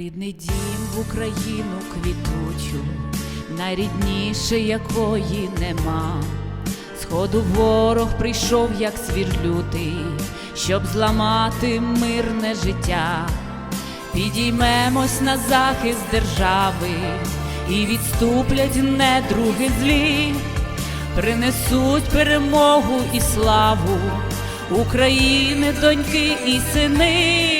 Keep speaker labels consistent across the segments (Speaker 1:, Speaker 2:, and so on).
Speaker 1: Рідний дім в Україну квітучу, найрідніше якої нема. Сходу ворог прийшов, як свірлютий, щоб зламати мирне життя. Підіймемось на захист держави і відступлять недруги злі, принесуть перемогу і славу України, доньки і сини,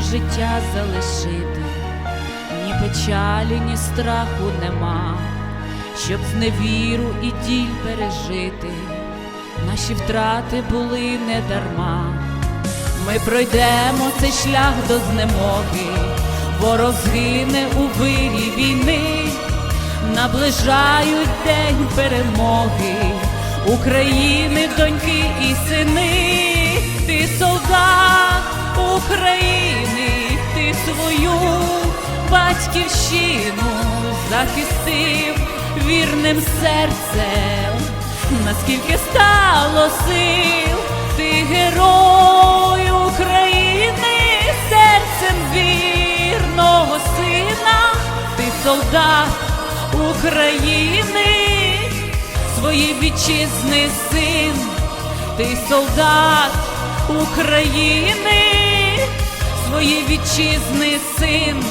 Speaker 1: Життя залишити, ні печалі, ні страху нема, щоб зневіру і тіль пережити. Наші втрати були не дарма. Ми пройдемо цей шлях до знемоги, ворог згине у вирі війни, наближають день перемоги. України, доньки і сини, ти солдат України, ти свою батьківщину захистив вірним серцем. Наскільки стало сил, ти герой України, серцем вірного сина, ти солдат України, своєї вітчизни син, ти солдат України, своєї вітчизни син.